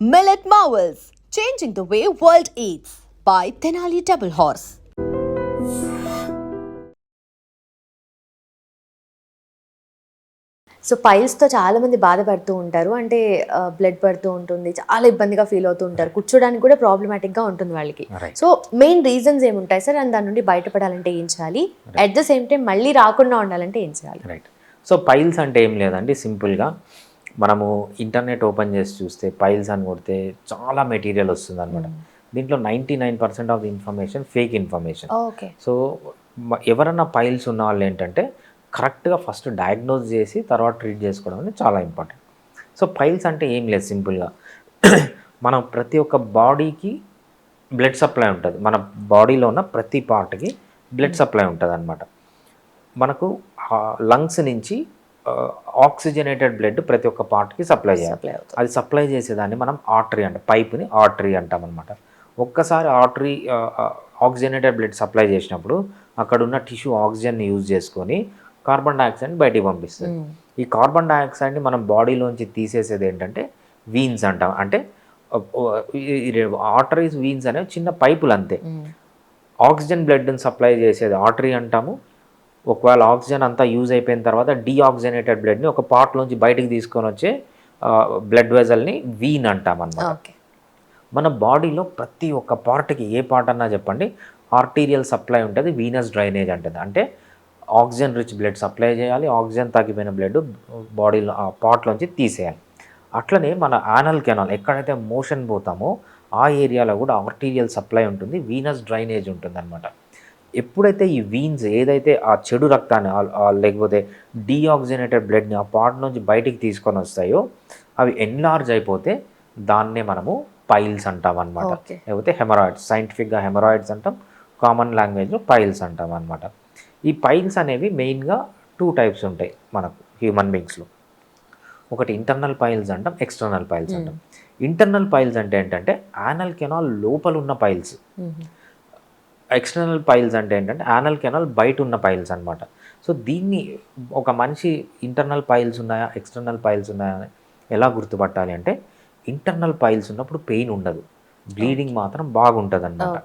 Millet Marvels, changing the way world eats by Tenali Double Horse. So పైల్స్తో చాలా మంది బాధపడుతూ ఉంటారు. అంటే బ్లడ్ పడుతూ ఉంటుంది. చాలా ఇబ్బందిగా ఫీల్ అవుతూ ఉంటారు. కూర్చోడానికి కూడా ప్రాబ్లమాటిక్గా ఉంటుంది వాళ్ళకి. సో మెయిన్ రీజన్స్ ఏముంటాయి సార్? అండ్ దాని నుండి బయటపడాలంటే ఏం చేయాలి? అట్ ద సేమ్ టైం మళ్ళీ రాకుండా ఉండాలంటే ఏం చేయాలి? రైట్ సో పైల్స్ అంటే ఏం లేదండి. సింపుల్గా మనము ఇంటర్నెట్ ఓపెన్ చేసి చూస్తే పైల్స్ అని కొడితే చాలా మెటీరియల్ వస్తుంది అనమాట దీంట్లో ninety nine percent of the information fake information. Okay so ఎవరన్నా పైల్స్ ఉన్న వాళ్ళు ఏంటంటే కరెక్ట్గా ఫస్ట్ డయాగ్నోజ్ చేసి తర్వాత ట్రీట్ చేసుకోవడం అనేది చాలా ఇంపార్టెంట్. సో పైల్స్ అంటే ఏం లేదు సింపుల్గా. మనం ప్రతి ఒక్క బాడీకి బ్లడ్ సప్లై ఉంటుంది. మన బాడీలో ఉన్న ప్రతి పార్ట్కి బ్లడ్ సప్లై ఉంటుంది అనమాట మనకు లంగ్స్ నుంచి ఆక్సిజనేటెడ్ బ్లడ్ ప్రతి ఒక్క పార్ట్కి సప్లై చేయాలి. అది సప్లై చేసేదాన్ని మనం ఆర్టరీ అంట పైప్ని ఆర్టరీ అంటాం అనమాట ఒక్కసారి ఆర్టరీ ఆక్సిజనేటెడ్ బ్లడ్ సప్లై చేసినప్పుడు అక్కడ ఉన్న టిష్యూ ఆక్సిజన్ని యూజ్ చేసుకొని కార్బన్ డైఆక్సైడ్ని బయటికి పంపిస్తుంది. ఈ కార్బన్ డైఆక్సైడ్ని మనం బాడీలోంచి తీసేసేది ఏంటంటే వీన్స్ అంటాం. అంటే ఆర్టరీస్ వీన్స్ అనేవి చిన్న పైపులు అంతే. ఆక్సిజన్ బ్లడ్ని సప్లై చేసేది ఆర్టరీ అంటాము. ఒకవేళ ఆక్సిజన్ అంతా యూజ్ అయిపోయిన తర్వాత డీఆక్సిజనేటెడ్ బ్లడ్ని ఒక పార్ట్లోంచి బయటికి తీసుకొని వచ్చే బ్లడ్ వెజల్ని వీన్ అంటాం అన్నమాట. ఓకే. మన బాడీలో ప్రతి ఒక్క పార్ట్కి ఏ పార్ట్ అన్నా చెప్పండి ఆర్టీరియల్ సప్లై ఉంటుంది వీనస్ డ్రైనేజ్ అంటుంది. అంటే ఆక్సిజన్ రిచ్ బ్లడ్ సప్లై చేయాలి ఆక్సిజన్ తగ్గిపోయిన బ్లడ్ బాడీలో ఆ పార్ట్లోంచి తీసేయాలి. అట్లనే మన యానల్ కెనాల్ ఎక్కడైతే మోషన్ పోతామో ఆ ఏరియాలో కూడా ఆర్టీరియల్ సప్లై ఉంటుంది వీనస్ డ్రైనేజ్ ఉంటుంది అనమాట ఎప్పుడైతే ఈ వీన్స్ ఏదైతే ఆ చెడు రక్తాన్ని లేకపోతే డీఆక్సిజనేటెడ్ బ్లడ్ని ఆ పార్ట్ నుంచి బయటికి తీసుకొని వస్తాయో అవి ఎన్లార్జ్ అయిపోతే దాన్నే మనము పైల్స్ అంటాం అనమాట. లేకపోతే హెమరాయిడ్స్ సైంటిఫిక్గా హెమరాయిడ్స్ అంటాం కామన్ లాంగ్వేజ్లో పైల్స్ అంటాం అనమాట ఈ పైల్స్ అనేవి మెయిన్గా టూ టైప్స్ ఉంటాయి మనకు హ్యూమన్ బీయింగ్స్లో. ఒకటి ఇంటర్నల్ పైల్స్ అంటాం ఎక్స్టర్నల్ పైల్స్ అంటాం. ఇంటర్నల్ పైల్స్ అంటే ఏంటంటే యానల్ కెనాల్ లోపల ఉన్న పైల్స్ ఎక్స్టర్నల్ పైల్స్ అంటే ఏంటంటే యానల్ కెనాల్ బయట ఉన్న పైల్స్ అన్నమాట. సో దీన్ని ఒక మనిషి ఇంటర్నల్ పైల్స్ ఉన్నాయా ఎక్స్టర్నల్ పైల్స్ ఉన్నాయా అని ఎలా గుర్తుపట్టాలి అంటే ఇంటర్నల్ పైల్స్ ఉన్నప్పుడు పెయిన్ ఉండదు. బ్లీడింగ్ మాత్రం బాగుంటుంది అనమాట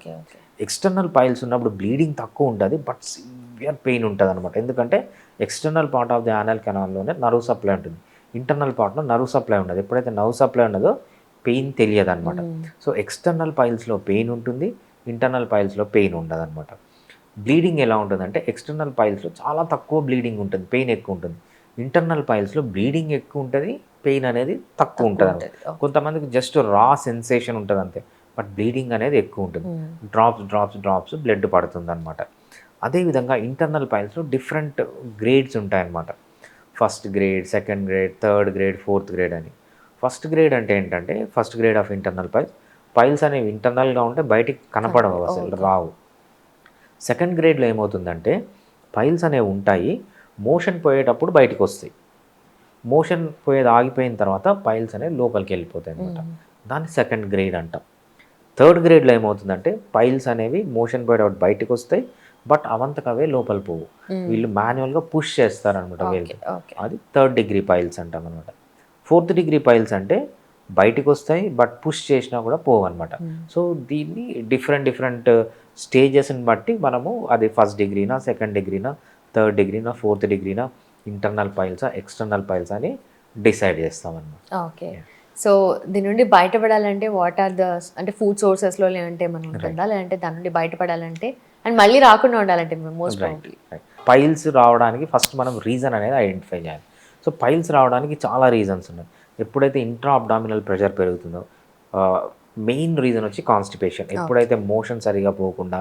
ఎక్స్టర్నల్ పైల్స్ ఉన్నప్పుడు బ్లీడింగ్ తక్కువ ఉంటుంది బట్ సివియర్ పెయిన్ ఉంటుంది అనమాట ఎందుకంటే external part of the anal కెనాల్లోనే nerve supply ఉంటుంది. ఇంటర్నల్ పార్ట్లో నర్వ్ సప్లై ఉండదు. ఎప్పుడైతే నర్వ్ సప్లై ఉండదో పెయిన్ తెలియదు అనమాట సో ఎక్స్టర్నల్ పైల్స్లో పెయిన్ ఉంటుంది. ఇంటర్నల్ పైల్స్లో పెయిన్ ఉండదు అనమాట బ్లీడింగ్ ఎలా ఉంటుందంటే ఎక్స్టర్నల్ పైల్స్లో చాలా తక్కువ బ్లీడింగ్ ఉంటుంది పెయిన్ ఎక్కువ ఉంటుంది. ఇంటర్నల్ పైల్స్లో బ్లీడింగ్ ఎక్కువ ఉంటుంది పెయిన్ అనేది తక్కువ ఉంటుంది అనమాట ఉంటుంది. కొంతమందికి జస్ట్ రా సెన్సేషన్ ఉంటుంది అంతే బట్ బ్లీడింగ్ అనేది ఎక్కువ ఉంటుంది. డ్రాప్స్ డ్రాప్స్ డ్రాప్స్ బ్లడ్ పడుతుంది అనమాట అదేవిధంగా ఇంటర్నల్ పైల్స్లో డిఫరెంట్ గ్రేడ్స్ ఉంటాయన్నమాట. First grade second grade third grade fourth grade అని. ఫస్ట్ గ్రేడ్ అంటే ఏంటంటే first grade of internal piles piles అనేవి ఇంటర్నల్గా ఉంటే బయటికి కనపడవు అసలు రావు. సెకండ్ గ్రేడ్లో ఏమవుతుందంటే పైల్స్ అనేవి ఉంటాయి మోషన్ పోయేటప్పుడు బయటికి వస్తాయి మోషన్ పోయేది ఆగిపోయిన తర్వాత పైల్స్ అనేవి లోపలికి వెళ్ళిపోతాయి అనమాట దాన్ని సెకండ్ గ్రేడ్ అంటాం. థర్డ్ గ్రేడ్లో ఏమవుతుందంటే పైల్స్ అనేవి మోషన్ పోయేటప్పుడు బయటకు వస్తాయి బట్ అవంతకవే లోపల పోవు. వీళ్ళు మాన్యువల్గా పుష్ చేస్తారనమాట వీళ్ళు అది థర్డ్ డిగ్రీ పైల్స్ అంటాం అనమాట ఫోర్త్ డిగ్రీ పైల్స్ అంటే బయటికి వస్తాయి బట్ పుష్ చేసినా కూడా పోవు అనమాట సో దీన్ని డిఫరెంట్ డిఫరెంట్ స్టేజెస్ని బట్టి మనము అది ఫస్ట్ డిగ్రీనా సెకండ్ డిగ్రీనా థర్డ్ డిగ్రీనా ఫోర్త్ డిగ్రీనా ఇంటర్నల్ పైల్సా ఎక్స్టర్నల్ పైల్స్ అని డిసైడ్ చేస్తామన్నమాట. ఓకే సో దీని నుండి బయటపడాలంటే వాట్ ఆర్ ద అంటే ఫుడ్ సోర్సెస్లో లేదంటే మనం ఉంటుందా? లేదంటే దాని నుండి బయటపడాలంటే అండ్ మళ్ళీ రాకుండా ఉండాలంటే మోస్ట్ పైల్స్ రావడానికి ఫస్ట్ మనం రీజన్ అనేది ఐడెంటిఫై చేయాలి. సో పైల్స్ రావడానికి చాలా రీజన్స్ ఉన్నాయి. ఎప్పుడైతే ఇంట్రా అబ్డామినల్ ప్రెషర్ పెరుగుతుందో మెయిన్ రీజన్ వచ్చి కాన్స్టిపేషన్ ఎప్పుడైతే మోషన్ సరిగా పోకుండా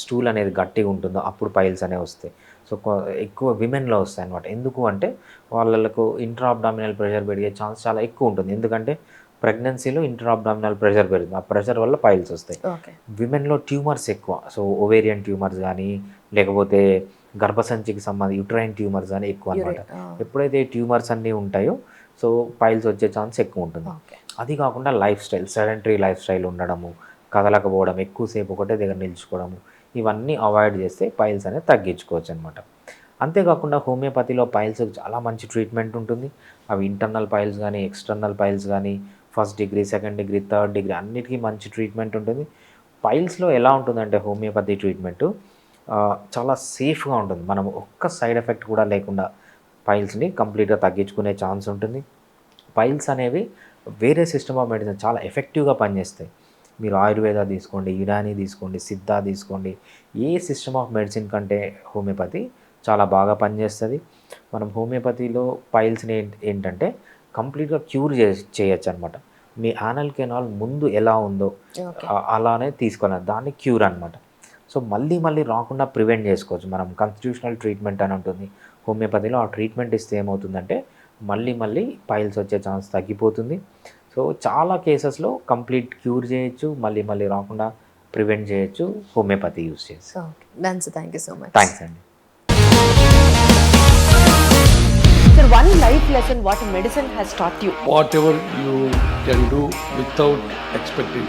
స్టూల్ అనేది గట్టిగా ఉంటుందో అప్పుడు పైల్స్ అనేవి వస్తాయి. సో ఎక్కువ విమెన్లో వస్తాయి అనమాట ఎందుకు అంటే వాళ్ళకు ఇంట్రా అబ్డామినల్ ప్రెషర్ పెరిగే ఛాన్స్ చాలా ఎక్కువ ఉంటుంది. ఎందుకంటే ప్రెగ్నెన్సీలో ఇంట్రా అబ్డామినల్ ప్రెషర్ పెరుగుతుంది. ఆ ప్రెషర్ వల్ల పైల్స్ వస్తాయి. విమెన్లో ట్యూమర్స్ ఎక్కువ. సో ఓవేరియన్ ట్యూమర్స్ కానీ లేకపోతే గర్భసంచికి సంబంధించి యుట్రైన్ ట్యూమర్స్ కానీ ఎక్కువ అనమాట ఎప్పుడైతే ట్యూమర్స్ అన్నీ ఉంటాయో సో పైల్స్ వచ్చే ఛాన్స్ ఎక్కువ ఉంటుంది. అది కాకుండా lifestyle sedentary lifestyle ఉండడము కదలకపోవడం ఎక్కువసేపు ఒకటే దగ్గర నిల్చుకోవడము ఇవన్నీ అవాయిడ్ చేస్తే పైల్స్ అనేది తగ్గించుకోవచ్చు అనమాట అంతేకాకుండా హోమియోపతిలో పైల్స్ చాలా మంచి ట్రీట్మెంట్ ఉంటుంది. అవి ఇంటర్నల్ పైల్స్ కానీ ఎక్స్టర్నల్ పైల్స్ కానీ first degree second degree third degree అన్నిటికీ మంచి ట్రీట్మెంట్ ఉంటుంది. పైల్స్లో ఎలా ఉంటుందంటే హోమియోపతి ట్రీట్మెంట్ చాలా సేఫ్గా ఉంటుంది. మనం ఒక్క సైడ్ ఎఫెక్ట్ కూడా లేకుండా పైల్స్ని కంప్లీట్గా తగ్గించుకునే ఛాన్స్ ఉంటుంది. పైల్స్ అనేవి వేరే సిస్టమ్ ఆఫ్ మెడిసిన్ చాలా ఎఫెక్టివ్గా పనిచేస్తాయి. మీరు ఆయుర్వేద తీసుకోండి యునాని తీసుకోండి సిద్ధ తీసుకోండి ఏ సిస్టమ్ ఆఫ్ మెడిసిన్ కంటే హోమియోపతి చాలా బాగా పనిచేస్తుంది. మనం హోమియోపతిలో పైల్స్ని ఏంటి ఏంటంటే కంప్లీట్గా క్యూర్ చే చేయొచ్చు అనమాట మీ యానల్ కెనాల్ ముందు ఎలా ఉందో అలానే తీసుకోవాలి దాన్ని క్యూర్ అనమాట. సో మళ్ళీ మళ్ళీ రాకుండా ప్రివెంట్ చేసుకోవచ్చు. మనం కాన్స్టిట్యూషనల్ ట్రీట్మెంట్ అని ఉంటుంది. హోమియోపతిలో ఆ ట్రీట్మెంట్ ఇస్తే ఏమవుతుందంటే మళ్ళీ మళ్ళీ పైల్స్ వచ్చే ఛాన్స్ తగ్గిపోతుంది సో చాలా కేసెస్లో కంప్లీట్ క్యూర్ చేయొచ్చు మళ్ళీ మళ్ళీ రాకుండా ప్రివెంట్ చేయొచ్చు హోమియోపతి యూస్ చేసి sir thank you so much thanks అండి Sir, one life lesson what medicine has taught you. whatever you can do without expecting.